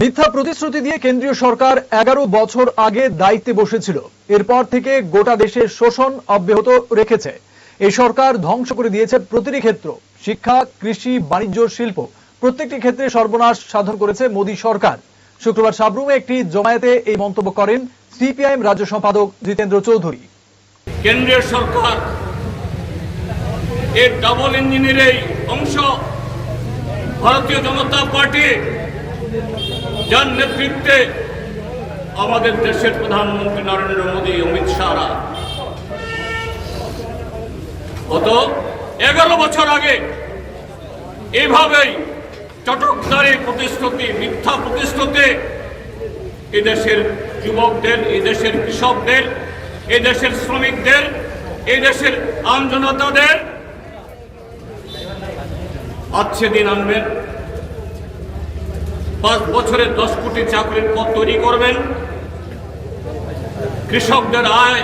মিথ্যা প্রতিশ্রুতি দিয়ে কেন্দ্রীয় সরকার এগারো বছর আগে দায়িত্বে বসেছিল। এরপর থেকে গোটা দেশের শোষণ অব্যাহত রেখেছে। এই সরকার ধ্বংস করে দিয়েছে প্রতিটি ক্ষেত্র। শিক্ষা, কৃষি, বাণিজ্য, শিল্প, প্রত্যেকটি ক্ষেত্রে সর্বনাশ সাধন করেছে মোদী সরকার। শুক্রবার সাবরুমে একটি জমায়েতে এই মন্তব্য করেন সিপিআইএম রাজ্য সম্পাদক জিতেন্দ্র চৌধুরী। কেন্দ্রীয় সরকার এর ডাবল ইঞ্জিনের এই অংশ ভারতীয় জনতা পার্টি যার নেতৃত্বে আমাদের দেশের প্রধানমন্ত্রী নরেন্দ্র মোদী, অমিত শাহরা। গত এগারো বছর আগে এভাবেই চটকদারি প্রতিশ্রুতি, মিথ্যা প্রতিশ্রুতি এদেশের যুবকদের এদেশের কৃষকদের এদেশের শ্রমিকদের এই দেশের আমজনতাদের আচ্ছে দিন আনবেন। পাঁচ বছরে দশ কোটি চাকরির পদ তৈরি করবেন। কৃষকদের আয়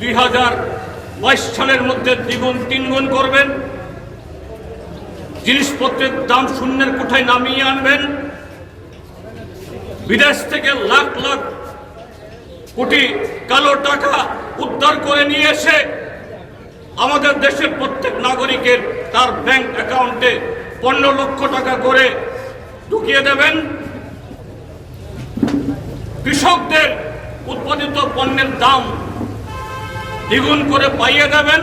দুই হাজার বাইশ সালের মধ্যে দ্বিগুণ, তিনগুণ করবেন। জিনিসপত্রের দাম শূন্যের কোঠায় নামিয়ে আনবেন। বিদেশ থেকে লাখ লাখ কোটি কালো টাকা উদ্ধার করে নিয়ে এসে আমাদের দেশের প্রত্যেক নাগরিকের তার ব্যাংক অ্যাকাউন্টে পনেরো লক্ষ টাকা করে ঢুকিয়ে দেবেন। কৃষকদের উৎপাদিত পণ্যের দাম দ্বিগুণ করে পাইয়ে দেবেন।